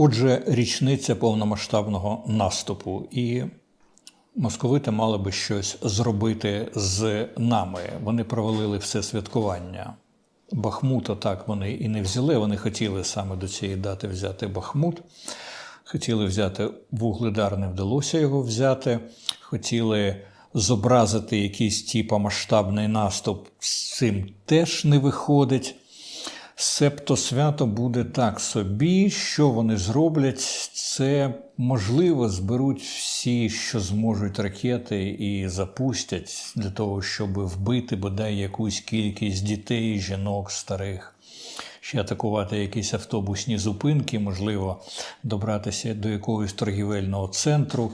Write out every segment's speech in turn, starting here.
Отже, річниця повномасштабного наступу, і московити мали би щось зробити з нами. Вони провалили все святкування. Бахмута так вони і не взяли. Вони хотіли саме до цієї дати взяти Бахмут. Хотіли взяти Вугледар, не вдалося його взяти. Хотіли зобразити якийсь типа масштабний наступ. З цим теж не виходить. Себто свято буде так собі. Що вони зроблять? Це можливо зберуть всі, що зможуть ракети, і запустять для того, щоб вбити бодай якусь кількість дітей, жінок, старих. Ще атакувати якісь автобусні зупинки, можливо, добратися до якогось торгівельного центру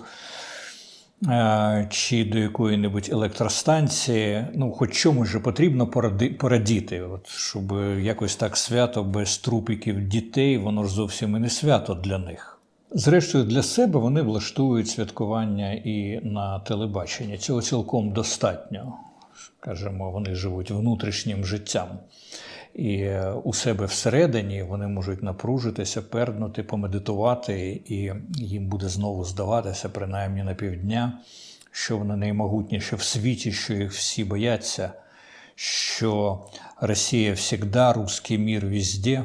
чи до якої-небудь електростанції. Ну, хоч чомусь же потрібно поради- порадіти, от, щоб якось так свято без трупиків дітей, воно ж зовсім і не свято для них. Зрештою, для себе вони влаштують святкування і на телебаченні. Цього цілком достатньо. Скажімо, вони живуть внутрішнім життям. І е, у себе всередині вони можуть напружитися, пернути, помедитувати, і їм буде знову здаватися, принаймні на півдня, що вони наймогутніше в світі, що їх всі бояться, що Росія завжди, русський мір везде.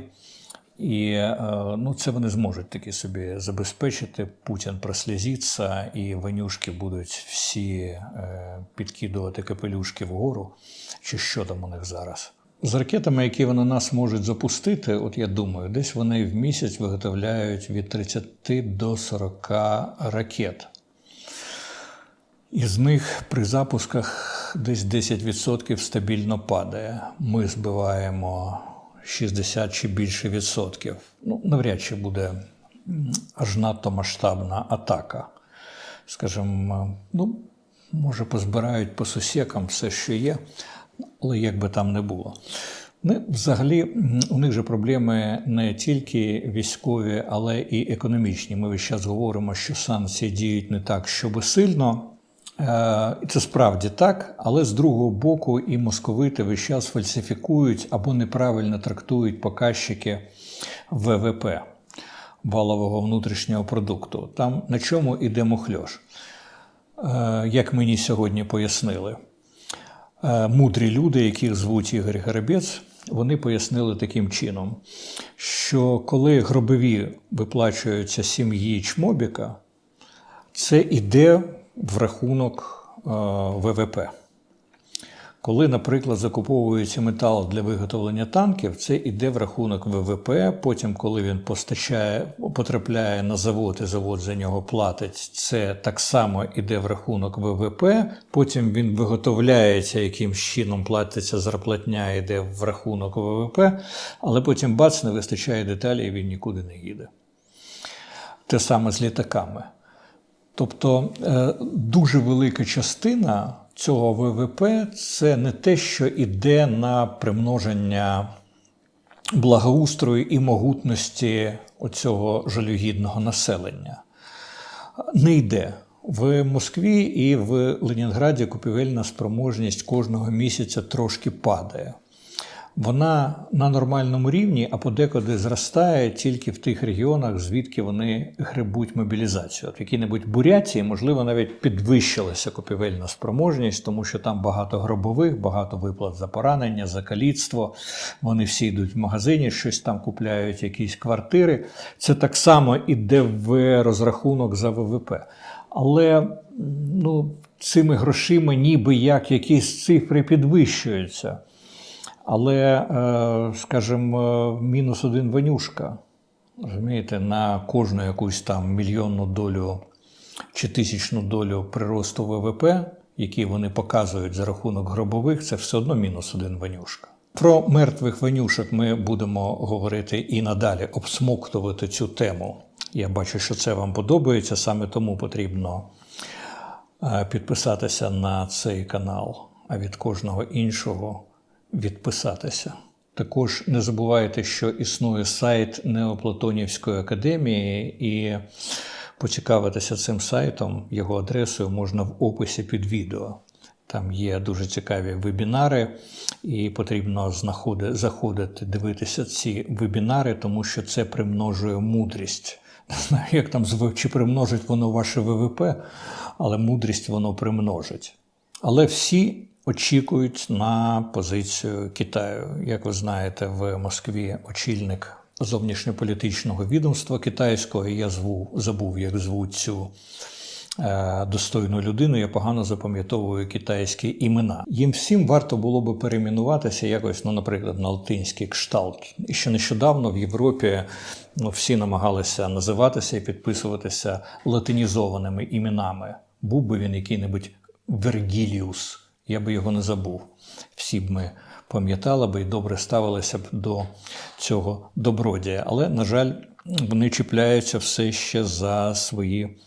І е, ну, це вони зможуть таки собі забезпечити. Путін прослізиться, і ванюшки будуть всі е, підкидувати капелюшки вгору, чи що там у них зараз. З ракетами, які вони нас можуть запустити, от я думаю, десь вони в місяць виготовляють від 30 до 40 ракет. Із них при запусках десь 10% стабільно падає. Ми збиваємо 60 чи більше відсотків. Ну, навряд чи буде аж надто масштабна атака. Скажімо, ну, може, позбирають по сусікам все, що є, але як би там не було. Ну, взагалі, у них же проблеми не тільки військові, але і економічні. Ми весь час говоримо, що санкції діють не так, щоб сильно. Е, І це справді так, але з другого боку, і московити весь час фальсифікують або неправильно трактують показчики ВВП валового внутрішнього продукту. Там на чому іде мухльош, Е, як мені сьогодні пояснили. Е, Мудрі люди, яких звуть Ігор Гребець, вони пояснили таким чином, що коли гробові виплачуються сім'ї Чмобіка, це йде в рахунок е, ВВП. Коли, наприклад, закуповується метал для виготовлення танків, це йде в рахунок ВВП. Потім, коли він постачає, потрапляє на завод і завод за нього платить, це так само йде в рахунок ВВП. Потім він виготовляється якимсь чином, платиться зарплатня, йде в рахунок ВВП, але потім бац, не вистачає деталі, і він нікуди не їде. Те саме з літаками. Тобто е, дуже велика частина цього ВВП це не те, що йде на примноження благоустрою і могутності оцього жалюгідного населення. Не йде. В Москві і в Ленінграді купівельна спроможність кожного місяця трошки падає. Вона на нормальному рівні, а подекуди зростає тільки в тих регіонах, звідки вони гребуть мобілізацію. От в якій-небудь Бурятії, можливо, навіть підвищилася купівельна спроможність, тому що там багато гробових, багато виплат за поранення, за каліцтво. Вони всі йдуть в магазині, щось там купляють, якісь квартири. Це так само іде в розрахунок за ВВП. Але ну, цими грошима ніби як якісь цифри підвищуються. Але, е, скажімо, мінус один ванюшка, розумієте, на кожну якусь там мільйонну долю чи тисячну долю приросту ВВП, який вони показують за рахунок гробових, це все одно мінус один ванюшка. Про мертвих ванюшок ми будемо говорити і надалі, обсмоктувати цю тему. Я бачу, що це вам подобається, саме тому потрібно е, підписатися на цей канал, а від кожного іншого відписатися. Також не забувайте, що існує сайт Неоплатонівської академії, і поцікавитися цим сайтом, його адресою можна в описі під відео. Там є дуже цікаві вебінари, і потрібно знаходи, заходити, дивитися ці вебінари, тому що це примножує мудрість. Не знаю, як там чи примножить воно ваше ВВП, але мудрість воно примножить. Але всі очікують на позицію Китаю. Як ви знаєте, в Москві очільник зовнішньополітичного відомства китайського, я зву, забув, як звуть цю е, достойну людину, я погано запам'ятовую китайські імена. Їм всім варто було би перейменуватися якось, ну, наприклад, на латинський кшталт. І ще нещодавно в Європі ну, всі намагалися називатися і підписуватися латинізованими іменами. Був би він який-небудь Вергіліус, я би його не забув. Всі б ми пам'ятали би і добре ставилися б до цього добродія. Але, на жаль, вони чіпляються все ще за свої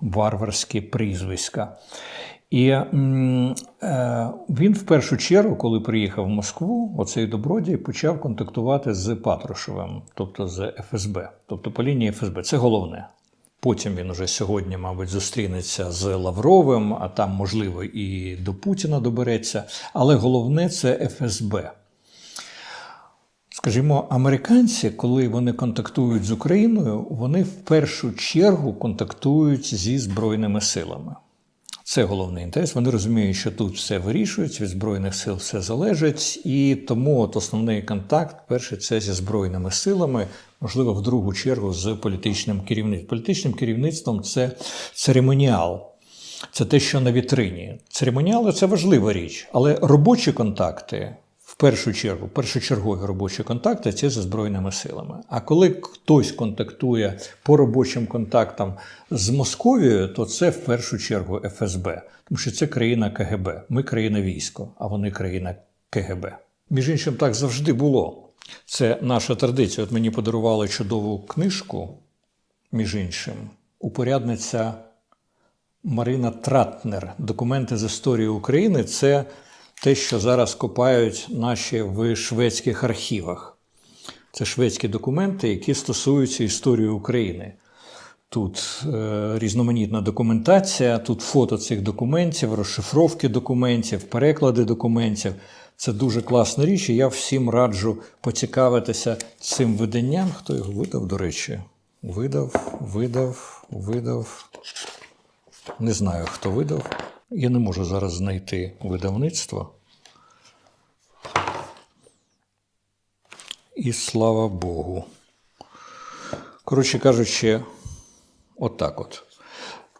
варварські прізвиська. І е, він в першу чергу, коли приїхав в Москву, оцей добродій почав контактувати з Патрушевим, тобто з ФСБ, тобто по лінії ФСБ. Це головне. Потім він уже сьогодні, мабуть, зустрінеться з Лавровим, а там, можливо, і до Путіна добереться. Але головне це ФСБ. Скажімо, американці, коли вони контактують з Україною, вони в першу чергу контактують зі Збройними силами. Це головний інтерес. Вони розуміють, що тут все вирішується, від Збройних сил все залежить, і тому от основний контакт, перший, це зі Збройними силами, можливо, в другу чергу з політичним керівництвом. Політичним керівництвом це церемоніал. Це те, що на вітрині. Церемоніали це важлива річ, але робочі контакти в першу чергу, першочергові робочі контакти це зі Збройними силами. А коли хтось контактує по робочим контактам з Московією, то це в першу чергу ФСБ, тому що це країна КГБ. Ми країна військо, а вони країна КГБ. Між іншим, так завжди було. Це наша традиція. От мені подарували чудову книжку, між іншим, упорядниця Марина Тратнер. Документи з історії України це те, що зараз копають наші в шведських архівах. Це шведські документи, які стосуються історії України. Тут е, різноманітна документація, тут фото цих документів, розшифровки документів, переклади документів. Це дуже класна річ, і я всім раджу поцікавитися цим виданням. Хто його видав, до речі? Видав, видав, видав. Не знаю, хто видав. Я не можу зараз знайти видавництво. І слава Богу. Коротше кажучи, отак от.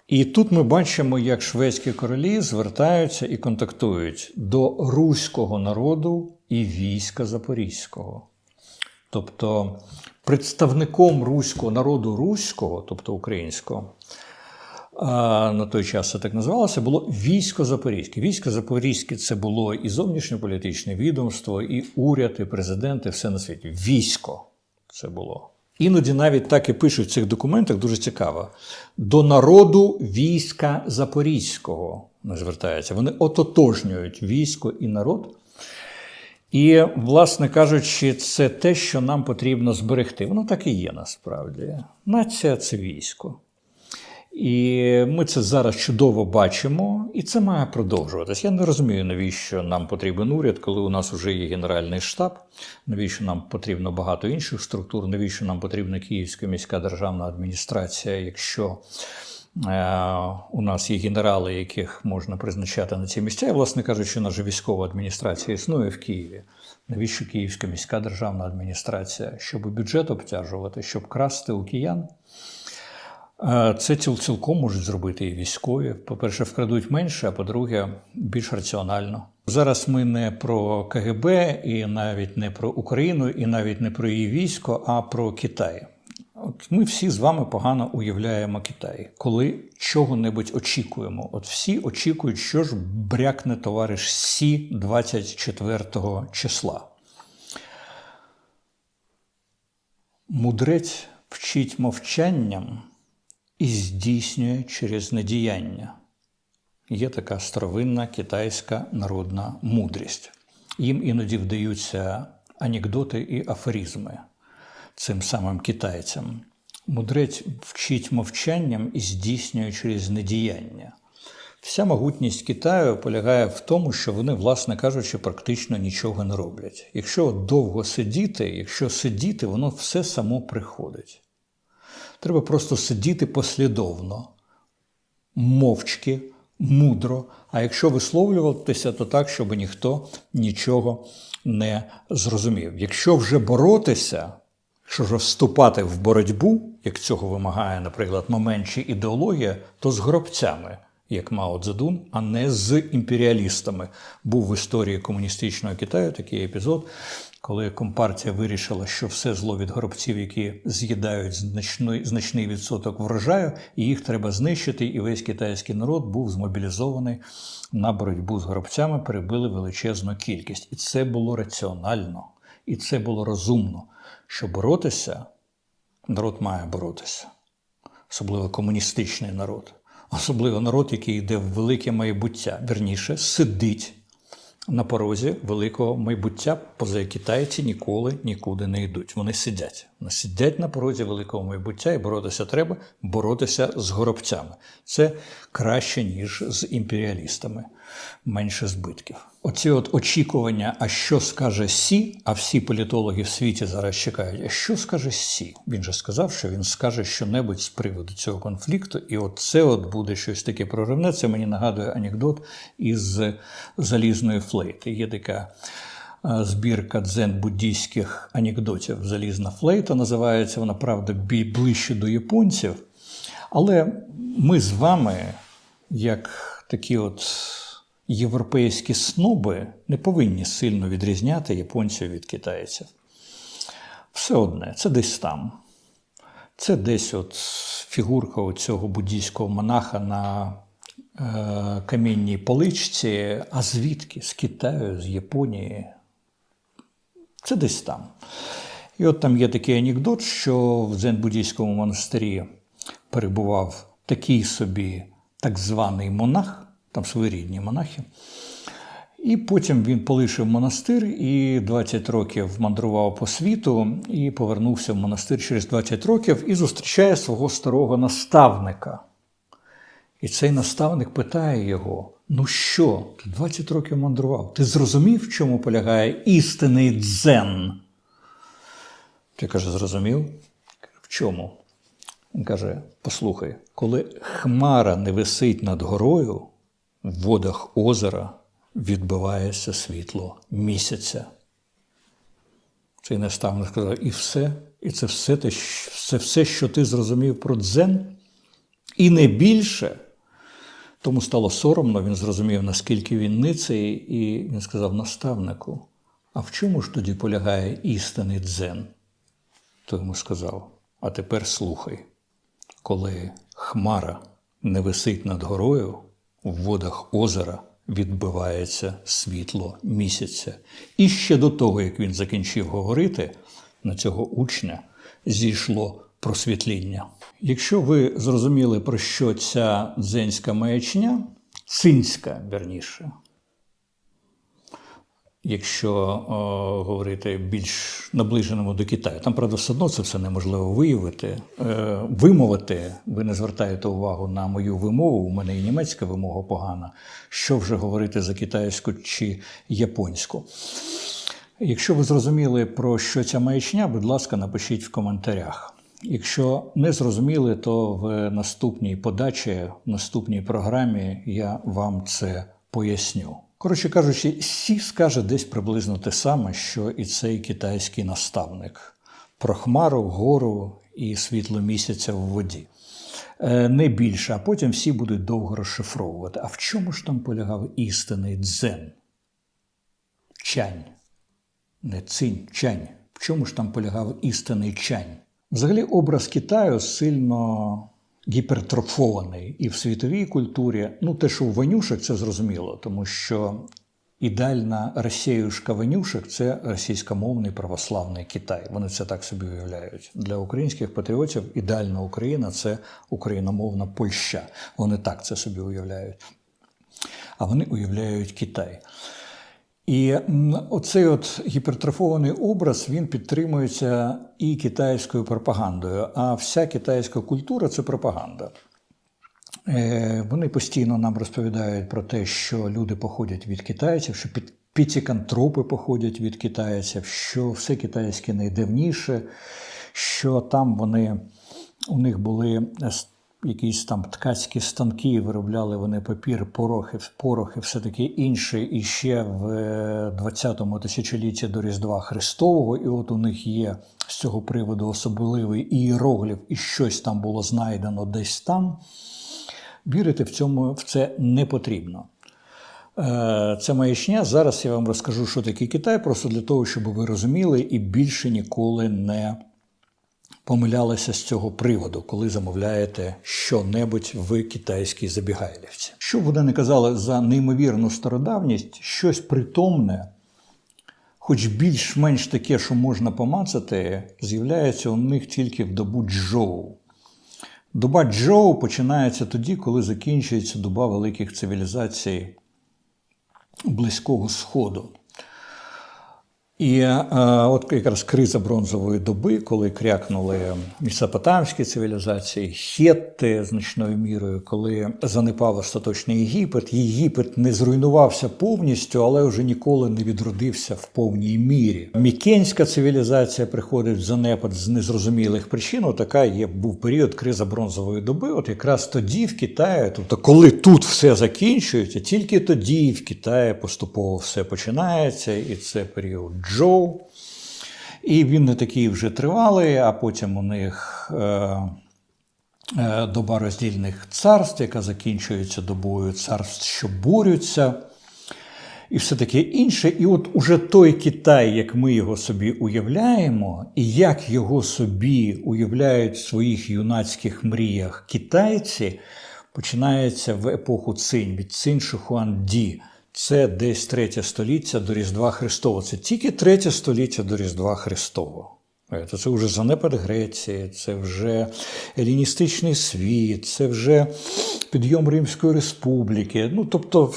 І тут ми бачимо, як шведські королі звертаються і контактують до руського народу і війська Запорізького. Тобто представником руського народу руського, тобто українського, на той час це так називалося, було військо Запорізьке. Військо Запорізьке це було і зовнішньополітичне відомство, і уряд, і президент, і все на світі. Військо це було. Іноді навіть так і пишуть в цих документах, дуже цікаво. До народу війська Запорізького не звертаються. Вони ототожнюють військо і народ. І, власне кажучи, це те, що нам потрібно зберегти. Воно так і є насправді. Нація це військо. І ми це зараз чудово бачимо, і це має продовжуватись. Я не розумію, навіщо нам потрібен уряд, коли у нас вже є Генеральний штаб, навіщо нам потрібно багато інших структур, навіщо нам потрібна Київська міська державна адміністрація, якщо е, у нас є генерали, яких можна призначати на ці місця. І, власне кажучи, наша військова адміністрація існує в Києві. Навіщо Київська міська державна адміністрація? Щоб бюджет обтяжувати, щоб красти у киян. Е, Це ціл- цілком можуть зробити і військові. По-перше, вкрадуть менше, а по-друге, більш раціонально. Зараз ми не про КГБ, і навіть не про Україну, і навіть не про її військо, а про Китай. От ми всі з вами погано уявляємо Китай, коли чого-небудь очікуємо. От всі очікують, що ж брякне товариш Сі 24 числа. Мудрець вчить мовчанням і здійснює через недіяння. Є така старовинна китайська народна мудрість. Їм іноді вдаються анекдоти і афоризми цим самим китайцям. Мудрець вчить мовчанням і здійснює через недіяння. Вся могутність Китаю полягає в тому, що вони, власне кажучи, практично нічого не роблять. Якщо довго сидіти, якщо сидіти, воно все само приходить. Треба просто сидіти послідовно, мовчки, мудро. А якщо висловлюватися, то так, щоб ніхто нічого не зрозумів. Якщо вже боротися, якщо вже вступати в боротьбу, як цього вимагає, наприклад, момент чи ідеологія, то з гробцями, як Мао Цзедун, а не з імперіалістами. Був в історії комуністичного Китаю такий епізод, коли компартія вирішила, що все зло від горобців, які з'їдають значний, значний відсоток врожаю, і їх треба знищити, і весь китайський народ був змобілізований на боротьбу з горобцями, перебили величезну кількість. І це було раціонально, і це було розумно, що боротися народ має боротися, особливо комуністичний народ, особливо народ, який йде в велике майбуття, верніше сидить на порозі великого майбуття, поза китайці ніколи нікуди не йдуть. Вони сидять. Сидять на порозі великого майбуття і боротися треба боротися з горобцями. Це краще, ніж з імперіалістами, менше збитків. Оці от очікування, а що скаже Сі, а всі політологи в світі зараз чекають, а що скаже Сі? Він же сказав, що він скаже щонебудь з приводу цього конфлікту, і от це от буде щось таке проривне. Це мені нагадує анекдот із залізної флейти. Є така збірка дзен-буддійських анекдотів. Залізна флейта називається вона, правда, ближче до японців. Але ми з вами, як такі от європейські сноби, не повинні сильно відрізняти японців від китайців. Все одне, це десь там. Це десь от фігурка цього буддійського монаха на е, камінній поличці. А звідки? З Китаю, з Японії. Це десь там. І от там є такий анекдот, що в дзен-буддійському монастирі перебував такий собі так званий монах, там своєрідні монахи. І потім він полишив монастир і 20 років мандрував по світу і повернувся в монастир через 20 років і зустрічає свого старого наставника. І цей наставник питає його: ну що, ти 20 років мандрував? Ти зрозумів, в чому полягає істинний дзен? Ти каже, зрозумів? В чому? Він каже: послухай, коли хмара не висить над горою, в водах озера відбивається світло місяця. Цей наставник сказав, і все, і це все, те, це все, що ти зрозумів про дзен, і не більше. Тому стало соромно, він зрозумів, наскільки він ниций, і він сказав наставнику: а в чому ж тоді полягає істинний дзен? То йому сказав: А тепер слухай, коли хмара не висить над горою, в водах озера відбивається світло місяця. І ще до того, як він закінчив говорити, на цього учня зійшло просвітління. Якщо ви зрозуміли, про що ця дзенська маячня, цинська, верніше, якщо о, говорити більш наближеному до Китаю. Там, правда, все одно це все неможливо виявити. Е, вимовити, ви не звертаєте увагу на мою вимову, у мене і німецька вимога погана. Що вже говорити за китайську чи японську? Якщо ви зрозуміли, про що ця маячня, будь ласка, напишіть в коментарях. Якщо не зрозуміли, то в наступній подачі, в наступній програмі я вам це поясню. Коротше кажучи, Сі скаже десь приблизно те саме, що і цей китайський наставник про хмару, гору і світло місяця в воді. Е, Не більше, а потім всі будуть довго розшифровувати. А в чому ж там полягав істинний дзен? Чань не цинь, чань. В чому ж там полягав істинний чань? Взагалі, образ Китаю сильно гіпертрофований і в світовій культурі. Ну, те, що у Ванюшек, це зрозуміло, тому що ідеальна росіюшка Ванюшек це російськомовний православний Китай. Вони це так собі уявляють. Для українських патріотів ідеальна Україна це україномовна Польща. Вони так це собі уявляють. А вони уявляють Китай. І оцей от гіпертрофований образ він підтримується і китайською пропагандою. А вся китайська культура це пропаганда. Е, Вони постійно нам розповідають про те, що люди походять від китайців, що піцікантропи походять від китайців, що все китайське найдавніше, що там вони у них були якісь там ткацькі станки, виробляли вони папір, порохи, порохи, все таке інше. І ще в е, 20-му тисячолітті до Різдва Христового. І от у них є з цього приводу особливий іерогліф, і щось там було знайдено десь там. Вірити в цьому в це не потрібно. Е, Це маячня. Зараз я вам розкажу, що таке Китай, просто для того, щоб ви розуміли і більше ніколи не помилялися з цього приводу, коли замовляєте що-небудь в китайській забігайлівці. Що б вони не казали за неймовірну стародавність, щось притомне, хоч більш-менш таке, що можна помацати, з'являється у них тільки в добу Джоу. Доба Джоу починається тоді, коли закінчується доба великих цивілізацій Близького Сходу. І е, от якраз криза бронзової доби, коли крякнули месопотамські цивілізації, хетти значною мірою, коли занепав остаточний Єгипет, Єгипет не зруйнувався повністю, але вже ніколи не відродився в повній мірі. Мікенська цивілізація приходить в занепад з незрозумілих причин. Така є був період криза бронзової доби. От якраз тоді в Китаї, тобто, коли тут все закінчується, тільки тоді в Китаї поступово все починається, і це період Джоу. І він не такий вже тривалий, а потім у них е, е, доба роздільних царств, яка закінчується добою царств, що борються, і все таке інше. І от уже той Китай, як ми його собі уявляємо, і як його собі уявляють в своїх юнацьких мріях китайці, починається в епоху Цинь, від Цинь Шихуанді. Це десь третє століття до Різдва Христового. Це тільки третє століття до Різдва Христового. Це вже занепад Греції, це вже еліністичний світ, це вже підйом Римської республіки. Ну, тобто,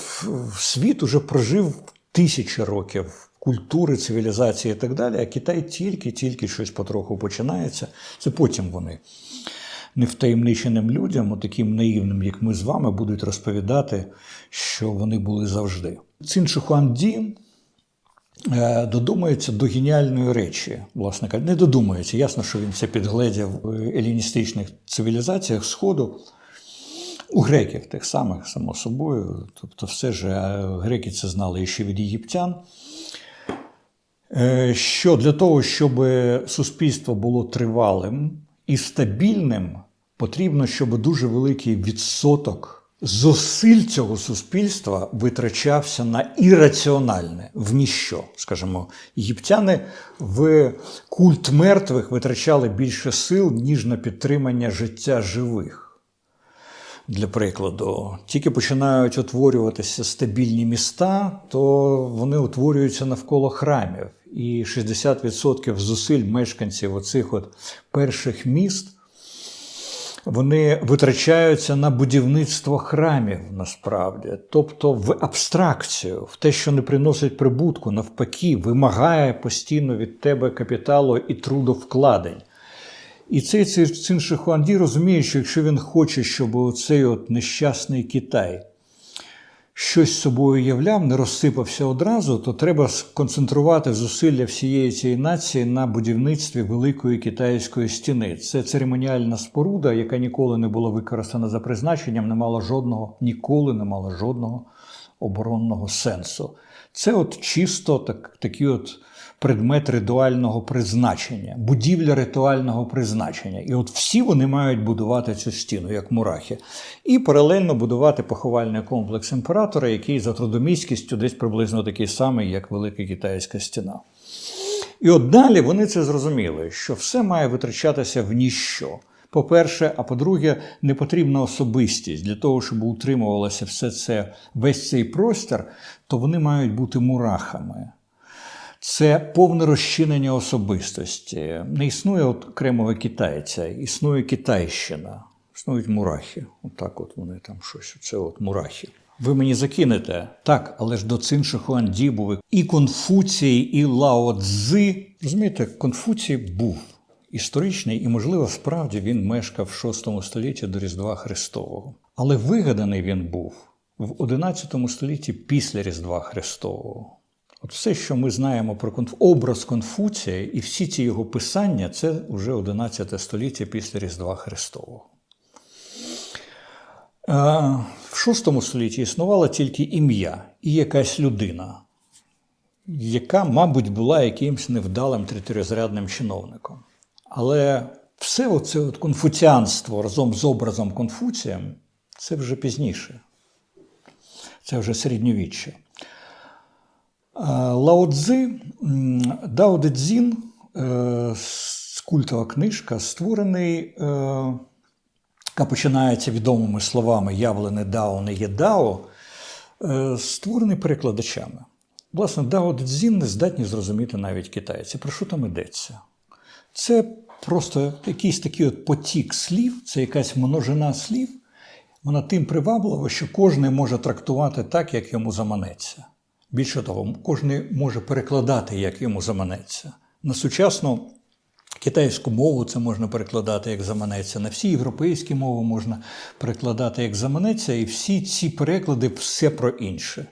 світ уже прожив тисячі років культури, цивілізації і так далі. А Китай тільки-тільки щось потроху починається. Це потім вони невтаємниченим людям, таким наївним, як ми з вами, будуть розповідати, що вони були завжди. Цин Шихуанді е, додумається до геніальної речі, власне кажучи, не додумається. Ясно, що він це підгледів в еліністичних цивілізаціях Сходу. У греків тих самих, само собою. Тобто, все ж е, греки це знали ще від єгиптян. Е, Що для того, щоб суспільство було тривалим і стабільним, потрібно, щоб дуже великий відсоток зусиль цього суспільства витрачався на ірраціональне, в ніщо. Скажімо, єгиптяни в культ мертвих витрачали більше сил, ніж на підтримання життя живих. Для прикладу, тільки починають утворюватися стабільні міста, то вони утворюються навколо храмів. І 60% зусиль мешканців оцих от перших міст вони витрачаються на будівництво храмів насправді, тобто в абстракцію, в те, що не приносить прибутку, навпаки, вимагає постійно від тебе капіталу і трудовкладень. І цей Цин Шихуанді розуміє, що якщо він хоче, щоб оцей от нещасний Китай щось собою являв, не розсипався одразу, то треба сконцентрувати зусилля всієї цієї нації на будівництві великої китайської стіни. Це церемоніальна споруда, яка ніколи не була використана за призначенням, не мала жодного, ніколи не мала жодного оборонного сенсу. Це от чисто так, такі от предмет ритуального призначення, будівля ритуального призначення. І от всі вони мають будувати цю стіну, як мурахи, і паралельно будувати поховальний комплекс імператора, який за трудоміськістю десь приблизно такий самий, як Велика Китайська стіна. І от далі вони це зрозуміли, що все має витрачатися в ніщо. По-перше, а по-друге, не потрібна особистість для того, щоб утримувалося все це, весь цей простір, то вони мають бути мурахами. Це повне розчинення особистості. Не існує от окремого китайця, існує Китайщина, існують мурахи. Отак от вони там щось. Це от мурахи. Ви мені закинете? Так, але ж до Цин Шихуанді був і Конфуцій, і Лао Цзи. Розумієте, Конфуцій був. історичний, і, можливо, справді він мешкав в VI столітті до Різдва Христового. Але вигаданий він був в XI столітті після Різдва Христового. От все, що ми знаємо про конф... образ Конфуція і всі ці його писання, це вже 11 століття після Різдва Христового. Е, В VI столітті існувало тільки ім'я і якась людина, яка, мабуть, була якимось невдалим третьорозрядним чиновником. Але все оце от конфуціанство разом з образом Конфуцієм це вже пізніше. Це вже середньовіччя. Лао Цзи, Дао Де Цзін, е, культова книжка, створений, е, яка починається відомими словами Явлене Дао не є Дао, е, створений перекладачами. Власне, Дао Де Цзін не здатні зрозуміти навіть китайці. Про що там йдеться? Це просто якийсь такий от потік слів, це якась множина слів. Вона тим приваблива, що кожен може трактувати так, як йому заманеться. Більше того, кожен може перекладати, як йому заманеться. На сучасну китайську мову це можна перекладати як заманеться, на всі європейські мови можна перекладати як заманеться, і всі ці переклади все про інше.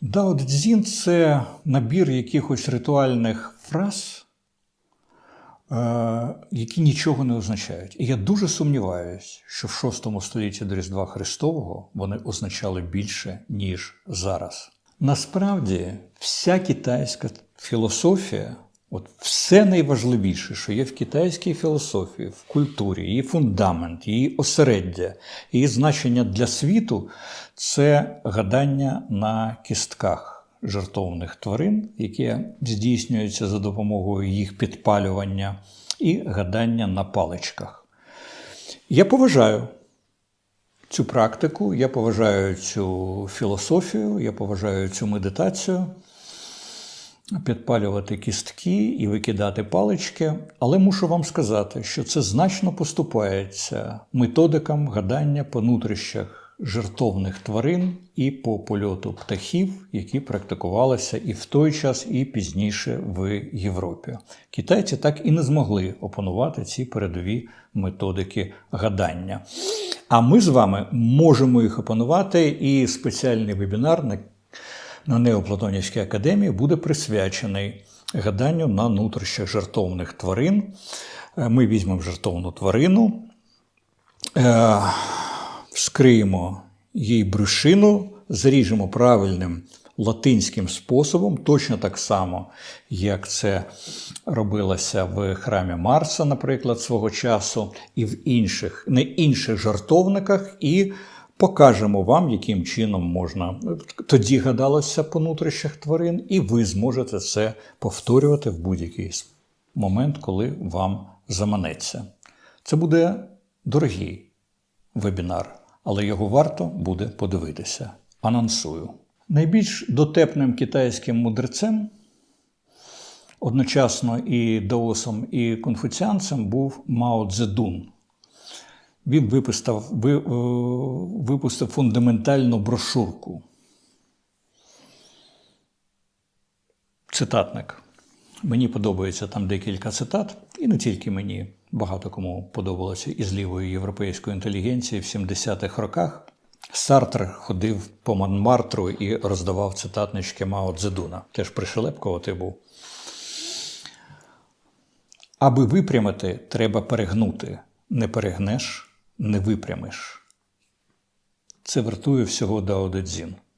Дао Цзін – це набір якихось ритуальних фраз, е, які нічого не означають. І я дуже сумніваюся, що в VI столітті до Різдва Христового вони означали більше, ніж зараз. Насправді, вся китайська філософія, от все найважливіше, що є в китайській філософії, в культурі, її фундамент, її осереддя, її значення для світу це гадання на кістках жертовних тварин, яке здійснюється за допомогою їх підпалювання, і гадання на паличках. Я поважаю цю практику, я поважаю цю філософію, я поважаю цю медитацію. Підпалювати кістки і викидати палички, але мушу вам сказати, що це значно поступається методикам гадання по нутрищах жертовних тварин і по польоту птахів, які практикувалися і в той час, і пізніше в Європі. Китайці так і не змогли опанувати ці передові методики гадання. А ми з вами можемо їх опанувати, і спеціальний вебінар на на Неоплатонівській академії буде присвячений гаданню на нутрищах жертовних тварин. Е, Ми візьмемо жертовну тварину, е, вскриємо їй брюшину, заріжемо правильним латинським способом, точно так само, як це робилося в храмі Марса, наприклад, свого часу, і в інших, не інших жартовниках. і Покажемо вам, яким чином можна тоді гадалося по нутрищах тварин, і ви зможете це повторювати в будь-який момент, коли вам заманеться. Це буде дорогий вебінар, але його варто буде подивитися. Анонсую. Найбільш дотепним китайським мудрецем, одночасно і даосом, і конфуціанцем був Мао Цзедун. Він випустив, ви, е, випустив фундаментальну брошурку. Цитатник. Мені подобається там декілька цитат, і не тільки мені. Багато кому подобалося із лівої європейської інтелігенції в 70-х роках. Сартр ходив по Монмартру і роздавав цитатнички Мао Цзедуна. Теж пришелепкувати був. Аби випрямити, треба перегнути. Не перегнеш, не випрямиш. Це вартує всього Дао Де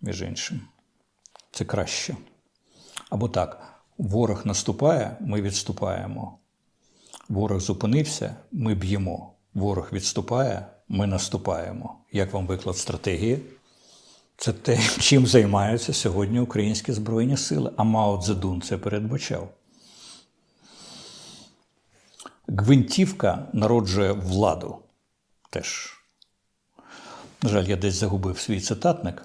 між іншим. Це краще. Або так: ворог наступає, ми відступаємо. Ворог зупинився, ми б'ємо. Ворог відступає, ми наступаємо. Як вам виклад стратегії? Це те, чим займаються сьогодні українські Збройні сили. А Мао Цзедун це передбачав. Гвинтівка народжує владу. Теж. На жаль, я десь загубив свій цитатник.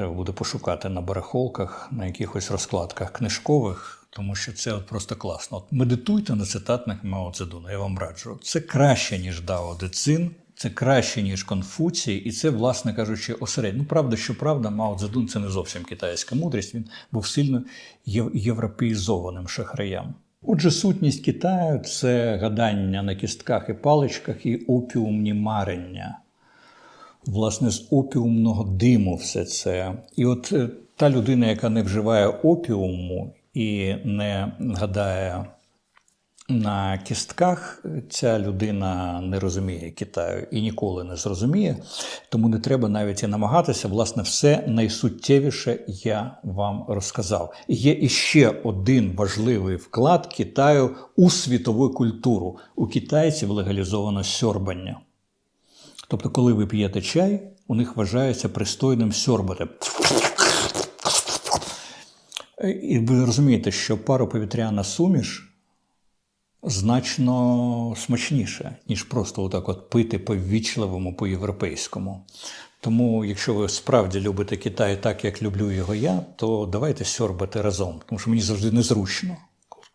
Треба буде пошукати на барахолках, на якихось розкладках книжкових, тому що це от просто класно. От медитуйте на цитатник Мао Цзедуна, я вам раджу. Це краще, ніж Дао Де Цзин, це краще, ніж Конфуцій, і це, власне кажучи, осередньо. Ну, правда, що правда, Мао Цзедун – це не зовсім китайська мудрість, він був сильно європеїзованим шахраям. Отже, сутність Китаю це гадання на кістках і паличках і опіумні марення. Власне, з опіумного диму все це. І от е, та людина, яка не вживає опіуму і не гадає на кістках, ця людина не розуміє Китаю і ніколи не зрозуміє. Тому не треба навіть і намагатися. Власне, все найсуттєвіше я вам розказав. Є іще один важливий вклад Китаю у світову культуру. У китайців легалізовано сьорбання. Тобто, коли ви п'єте чай, у них вважається пристойним сьорбати. І ви розумієте, що пароповітряна суміш значно смачніше, ніж просто отак от пити по-ввічливому, по-європейському. Тому, якщо ви справді любите Китай так, як люблю його я, то давайте сьорбати разом, тому що мені завжди незручно.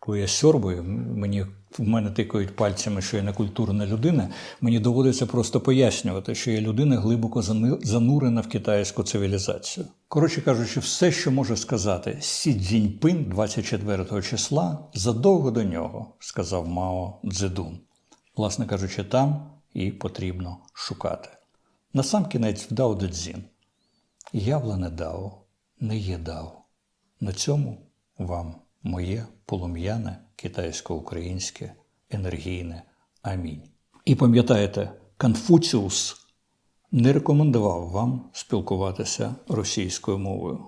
Коли я сьорбаю, мені в мене тикають пальцями, що я не культурна людина. Мені доводиться просто пояснювати, що я людина глибоко занурена в китайську цивілізацію. Коротше кажучи, все, що може сказати Сі Цзіньпин 24 числа, задовго до нього, сказав Мао Цзедун. Власне кажучи, там і потрібно шукати. Насамкінець в Дао Де Цзін. Явлене Дао не є Дао. На цьому вам моє полум'яне китайсько-українське енергійне амінь. І пам'ятаєте, Конфуціус не рекомендував вам спілкуватися російською мовою.